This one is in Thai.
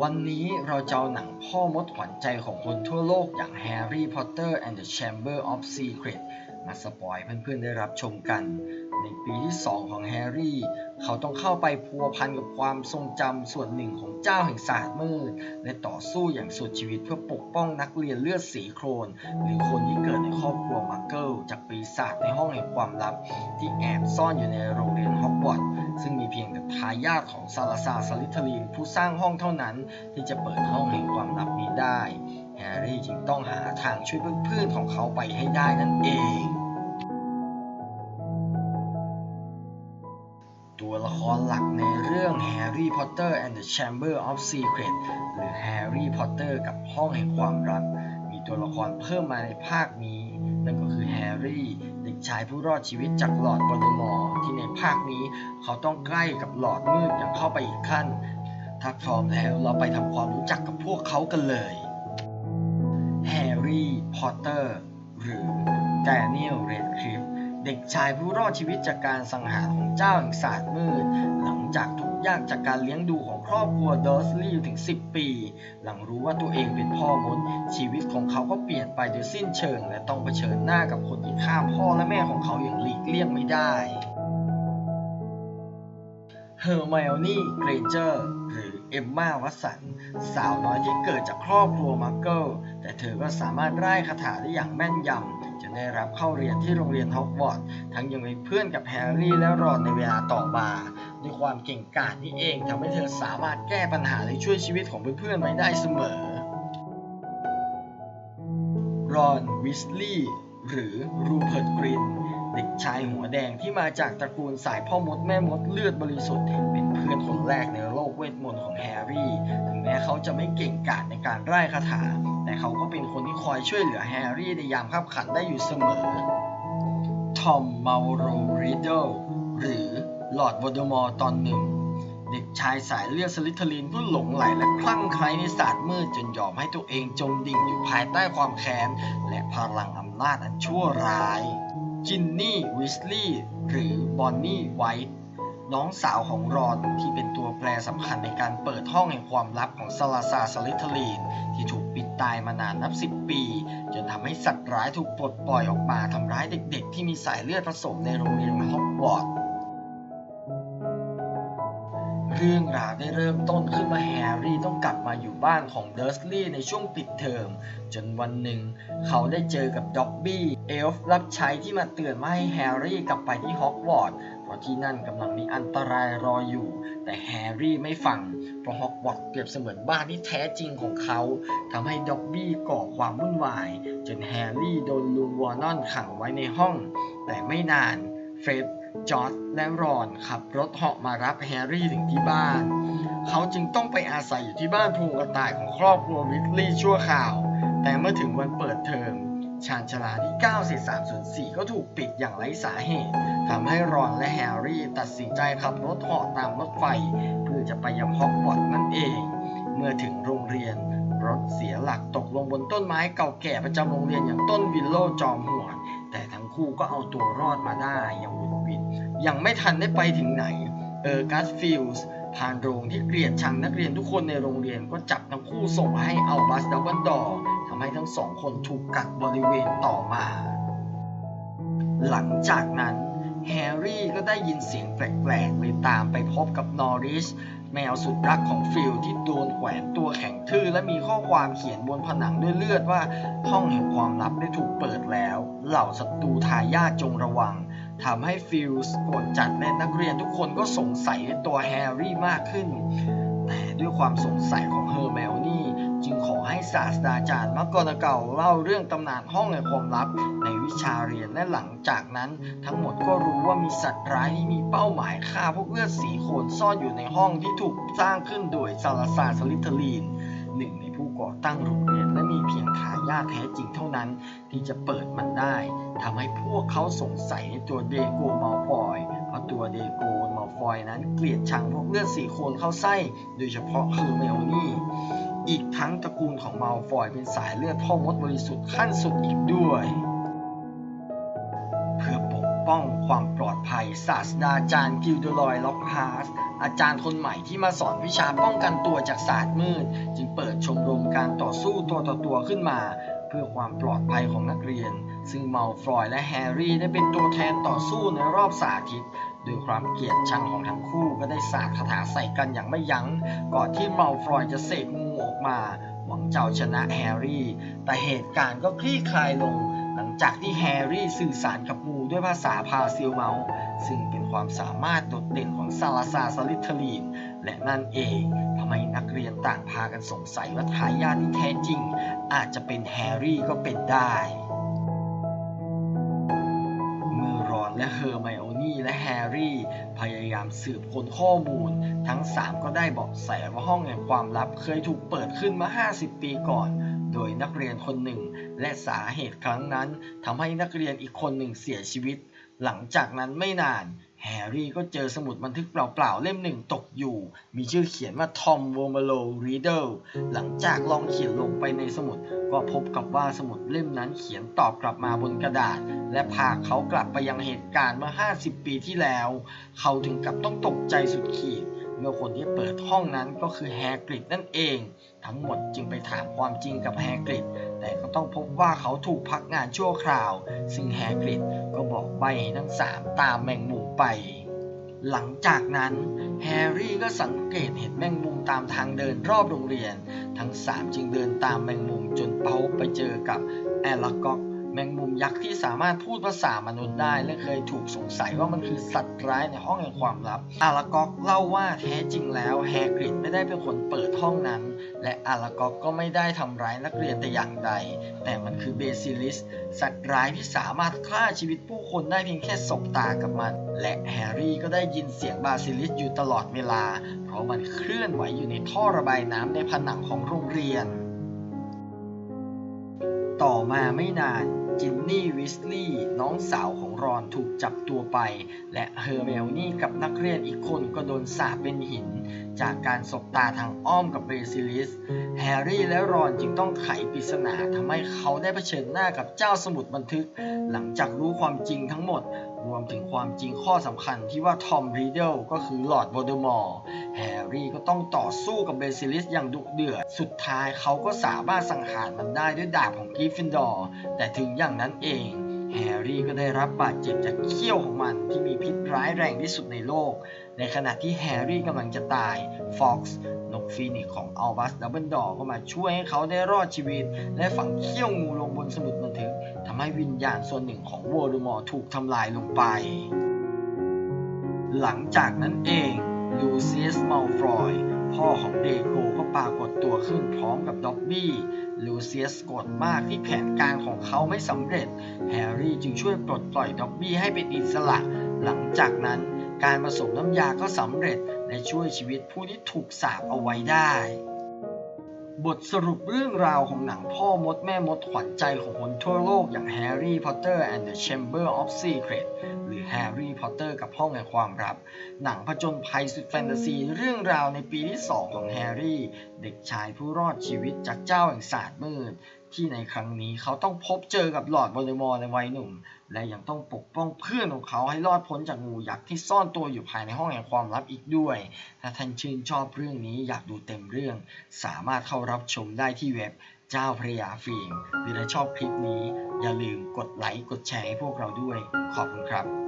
วันนี้เราจะเอาหนังพ่อมดขวัญใจของคนทั่วโลกอย่าง Harry Potter and the Chamber of Secrets มาสปอยเพื่อนๆได้รับชมกัน ในปีที่ 2 ของแฮร์รี่ เขาต้องเข้าไปพัวพันกับความทรงจำส่วนหนึ่งของเจ้าแห่งศาสตร์มืด และต่อสู้อย่างสุดชีวิตเพื่อปกป้องนักเรียนเลือดสีโครน หรือคนที่เกิดในครอบครัวมักเกิลจากปีศาจในห้องแห่งความลับ ที่แอบซ่อนอยู่ในโรงเรียนฮอกวอตส์ซึ่งมีเพียงแต่ทายาทของซาลาซาสลิทลีนผู้สร้างห้องเท่านั้น ที่จะเปิดห้องแห่งความลับนี้ได้แฮร์รี่จึงต้องหาทางช่วยเพื่อนๆของเขาไปให้ได้นั่นเอง ครหลักในเรื่อง Harry Potter and the Chamber of Secrets หรือ Harry Potter กับห้องแห่งความลับ มีตัวละครเพิ่มมาในภาคนี้ นั่นก็คือแฮร์รี่เด็กชายผู้รอดชีวิตจากหลอดวอลเดมอร์ที่ในภาคนี้เขาต้องใกล้กับหลอดมืดอย่างเข้าไปอีกขั้น ถ้าพร้อมแล้วเราไปทำความรู้จักกับพวกเขากันเลยแฮร์รี่ พอตเตอร์ หรือแดเนียล เรดคลิฟ เด็กชายผู้รอดชีวิตจากการสังหารของเจ้าแห่งศาสตร์มืด หลังจากทุกยากจากการเลี้ยงดูของครอบครัวดอร์สลีย์ถึง 10 ปี หลังรู้ว่าตัวเองเป็นพ่อมด ชีวิตของเขาก็เปลี่ยนไปโดยสิ้นเชิง และต้องเผชิญหน้ากับคนที่ฆ่าพ่อและแม่ของเขาอย่างหลีกเลี่ยงไม่ได้เฮอร์ไมโอนี่เกรนเจอร์หรือเอมมาวัสันสาวน้อยที่เกิดจากครอบครัวมักเกิลแต่เธอก็สามารถไร่ายคาถาได้อย่างแม่นยำ ได้รับเข้าเรียนที่โรงเรียนฮอกวอตส์ทั้งยังเป็นเพื่อนกับแฮร์รี่และรอนในเวลาต่อมาด้วยความเก่งกาจนี่เองทำให้เธอสามารถแก้ปัญหาและช่วยชีวิตของเพื่อนๆไว้ได้เสมอ รอนวิสลีย์หรือรูเพิร์ตกรินเด็กชายหัวแดงที่มาจากตระกูลสายพ่อมดแม่มดเลือดบริสุทธิ์ เป็นเพื่อนคนแรกในโลกเวทมนต์ของแฮร์รี่ ถึงแม้เขาจะไม่เก่งกาจในการไร่คาถา แต่เขาก็เป็นคนที่คอยช่วยเหลือแฮร์รี่ในยามขับขันได้อยู่เสมอ ทอมมาโรริดเดิลหรือลอร์ดวอเดมอร์ตอนหนึ่ง เด็กชายสายเลือดสลิทลีนผู้หลงไหลและคลั่งไคล้ในศาสตร์มืดจนยอมให้ตัวเองจมดิ่งอยู่ภายใต้ความแค้น และพลังอำนาจอันชั่วร้ายจินนี่วิสลีย์หรือบอนนี่ไวท์น้องสาวของรอนที่เป็นตัวแปรสำคัญในการเปิดห้องแห่งความลับของซาลาซาสลิทลีนที่ถูก ตายมานานนับสิบปี จนทำให้สัตว์ร้ายถูกปลดปล่อยออกมาทำร้ายเด็กๆ ที่มีสายเลือดผสมในโรงเรียนฮอกวอตส์เรื่องราวได้เริ่มต้นขึ้นเมื่อแฮร์รี่ต้องกลับมาอยู่บ้านของเดอร์สลีย์ในช่วงปิดเทอม จนวันหนึ่ง เขาได้เจอกับด็อบบี้เอลฟ์รับใช้ที่มาเตือนไม่ให้แฮร์รี่กลับไปที่ฮอกวอตส์เพราะที่นั่นกำลังมีอันตรายรออยู่ แต่แฮร์รี่ไม่ฟัง เพราะฮอกวอตส์เปรียบเสมือนบ้านที่แท้จริงของเขาทำให้ด็อบบี้ก่อความวุ่นวาย จนแฮร์รี่โดนลุงวอร์นอนขังไว้ในห้อง แต่ไม่นานเฟรดจอร์ดและรอนขับรถเหาะมารับแฮร์รี่ถึงที่บ้าน เขาจึงต้องไปอาศัยอยู่ที่บ้านพูงกระต่ายของครอบครัววิกลีย์ชั่วคราว แต่เมื่อถึงวันเปิดเทอมชานชาลาที่9เศษ304 ก็ถูกปิดอย่างไร้สาเหตุทำให้รอนและแฮร์รี่ตัดสินใจขับรถเหาะตามรถไฟ จะไปยังฮอกวอตส์นั่นเอง เมื่อถึงโรงเรียนรถเสียหลักตกลงบนต้นไม้เก่าแก่ประจำโรงเรียนอย่างต้นวิลโลจอมหัวแต่ทั้งคู่ก็เอาตัวรอดมาได้อย่างวุดวิดยังไม่ทันได้ไปถึงไหนเออร์กัสฟิลส์ผ่านโรงที่เกลียดชังนักเรียนทุกคนในโรงเรียนก็จับทั้งคู่ส่งให้เอัลบัสดับเบิลดอร์ทำให้ทั้งสองคนถูกกักบริเวณต่อมา หลังจากนั้น แฮร์รี่ก็ได้ยินเสียงแปลกๆเลยตามไปพบกับนอริสแมวสุดรักของฟิลที่โดนแขวนตัวแข็งทื่อและมีข้อความเขียนบนผนังด้วยเลือดว่า ห้องแห่งความลับได้ถูกเปิดแล้ว เหล่าศัตรูทายาทจงระวังทำให้ฟิลส์โกรธจัดและนักเรียนทุกคนก็สงสัยในตัวแฮร์รี่มากขึ้น แต่ด้วยความสงสัยของเฮอร์แมลนี่ จึงขอให้ศาสตราจารย์มักกอนาเก่าเล่าเรื่องตำนานห้องแห่งความลับ ในวิชาเรียนและหลังจากนั้น ทั้งหมดก็รู้ว่ามีสัตว์ร้ายที่มีเป้าหมายฆ่าพวกเลือดสีโคนซ่อนอยู่ในห้องที่ถูกสร้างขึ้นโดยซาลาซาสลิทลีนหนึ่งในผู้ก่อตั้งโรงเรียนและมีเพียงทายาทแท้จริงเท่านั้น ที่จะเปิดมันได้ทำให้พวกเขาสงสัยในตัวเดโกมาลฟอยเพราะตัวเดโกมาลฟอยนั้นเกลียดชังพวกเลือดสีโคนเข้าไส้ โดยเฉพาะเฮอเมลนี่ อีกทั้งตระกูลของมาลฟอยเป็นสายเลือดพ่อมดบริสุทธิ์ขั้นสุดอีกด้วย เพื่อปกป้องความปลอดภัยศาสตราจารย์กิลเดลอยล็อกฮาร์สอาจารย์คนใหม่ที่มาสอนวิชาป้องกันตัวจากศาสตร์มืด จึงเปิดชมรมการต่อสู้ตัวต่อตัวขึ้นมา เพื่อความปลอดภัยของนักเรียน ซึ่งมัลฟอยและแฮร์รี่ได้เป็นตัวแทนต่อสู้ในรอบสาธิตโดยความเกลียดชังของทั้งคู่ก็ได้สาดคาถาใส่กันอย่างไม่ยัง้งก่อนที่มัลฟอยจะเสกงู มาหวังเจ้าชนะแฮร์รี่ แต่เหตุการณ์ก็คลี่คลายลง หลังจากที่แฮร์รี่สื่อสารกับงูด้วยภาษาพาซิลเมาส์ซึ่งเป็นความสามารถโดดเด่นของซาลาซาสลิทเทอรีน และนั่นเองทำให้นักเรียนต่างพากันสงสัยว่าทายาทที่แท้จริง อาจจะเป็นแฮร์รี่ก็เป็นได้เมอรอนและเฮอร์ไมโอนี่และแฮร์รี่ พยายามสืบค้นข้อมูล ทั้ง 3 ก็ได้เบอกแสว่าห้องแห่งความลับเคยถูกเปิดขึ้นมา 50 ปีก่อน โดยนักเรียนคนหนึ่ง และสาเหตุครั้งนั้นทำให้นักเรียนอีกคนหนึ่งเสียชีวิต หลังจากนั้นไม่นาน แฮร์รี่ก็เจอสมุดบันทึกเปล่าๆเล่มหนึ่งตกอยู่ มีชื่อเขียนว่าทอมวอร์มโลรีเดลหลังจากลองเขียนลงไปในสมุด ก็พบกับว่าสมุดเล่มนั้นเขียนตอบกลับมาบนกระดาษ และพาเขากลับไปยังเหตุการณ์เมื่อ 50 ปีที่แล้ว เขาถึงกับต้องตกใจสุดขีด เมื่อคนที่เปิดห้องนั้นก็คือแฮกริดนั่นเอง ทั้งหมดจึงไปถามความจริงกับแฮกริดแต่ก็ต้องพบว่าเขาถูกพักงานชั่วคราว ซึ่งแฮกริดก็บอกใบทั้งสามตามแมงมุมไป หลังจากนั้นแฮร์รี่ก็สังเกตเห็นแมงมุมตามทางเดินรอบโรงเรียน ทั้งสามจึงเดินตามแมงมุมจนเปาไปเจอกับแอลากอก แมงมุมยักษ์ที่สามารถพูดภาษามนุษย์ได้ และเคยถูกสงสัยว่ามันคือสัตว์ร้ายในห้องแห่งความลับ อาลากอกเล่าว่าแท้จริงแล้วแฮกริดไม่ได้เป็นคนเปิดห้องนั้น และอาลากอกก็ไม่ได้ทำร้ายนักเรียนแต่อย่างใด แต่มันคือเบซิลิส สัตว์ร้ายที่สามารถฆ่าชีวิตผู้คนได้เพียงแค่สบตากับมัน และแฮร์รี่ก็ได้ยินเสียงบาซิลิสอยู่ตลอดเวลา เพราะมันเคลื่อนไหวอยู่ในท่อระบายน้ำในผนังของโรงเรียน ต่อมาไม่นาน จินนี่วิสลีย์น้องสาวของรอนถูกจับตัวไป และเฮอร์เมลนี่กับนักเรียนอีกคนก็โดนสาปเป็นหิน จากการสบตาทางอ้อมกับเบซิลิส แฮร์รี่และรอนจึงต้องไขปริศนาทำให้เขาได้เผชิญหน้ากับเจ้าสมุดบันทึก หลังจากรู้ความจริงทั้งหมด รวมถึงความจริงข้อสำคัญที่ว่าทอมรีเดลก็คือลอร์ดโวลเดอมอร์แฮร์รี่ก็ต้องต่อสู้กับเบซิลิสอย่างดุเดือด สุดท้ายเขาก็สามารถสังหารมันได้ด้วยดาบของกริฟฟินดอร์แต่ถึงอย่างนั้นเองแฮร์รี่ก็ได้รับบาดเจ็บจากเขี้ยวของมันที่มีพิษร้ายแรงที่สุดในโลก ในขณะที่แฮร์รี่กำลังจะตาย ฟ็อกซ์ นกฟีนิกของอัลบัสดับเบิลดอร์ก็มาช่วยให้เขาได้รอดชีวิต และฝังเขี้ยวงูลงบนสมุดบันทึกทำให้วิญญาณส่วนหนึ่งของโวลเดอมอร์ถูกทำลายลงไป หลังจากนั้นเองลูเซียสมัลฟรอยพ่อของเดโกก็ปรากฏตัวขึ้นพร้อมกับด็อบบี้ลูเซียสโกรธมากที่แผนการของเขาไม่สำเร็จ แฮร์รี่จึงช่วยปลดปล่อยด็อบบี้ให้เป็นอิสระ หลังจากนั้นการผสมน้ำยาก็สำเร็จ และช่วยชีวิตผู้ที่ถูกสาปเอาไว้ได้ บทสรุปเรื่องราวของหนังพ่อมดแม่มดขวัญใจของคนทั่วโลกอย่าง Harry Potter and the Chamber of Secrets หรือ Harry Potter กับห้องแห่งความลับ หนังผจญภัยสุดแฟนตาซีเรื่องราวในปีที่ 2 ของแฮร์รี่ เด็กชายผู้รอดชีวิตจากเจ้าแห่งศาสตร์มืด ที่ในครั้งนี้เขาต้องพบเจอกับหลอดวอลเดมอร์ในวัยหนุ่ม และยังต้องปกป้องเพื่อนของเขาให้รอดพ้นจากงูยักษ์ที่ซ่อนตัวอยู่ภายในห้องแห่งความลับอีกด้วย ถ้าท่านชื่นชอบเรื่องนี้อยากดูเต็มเรื่อง สามารถเข้ารับชมได้ที่เว็บเจ้าพระยาฟิล์มหรือถ้าชอบคลิปนี้ อย่าลืมกดไลค์กดแชร์ให้พวกเราด้วย ขอบคุณครับ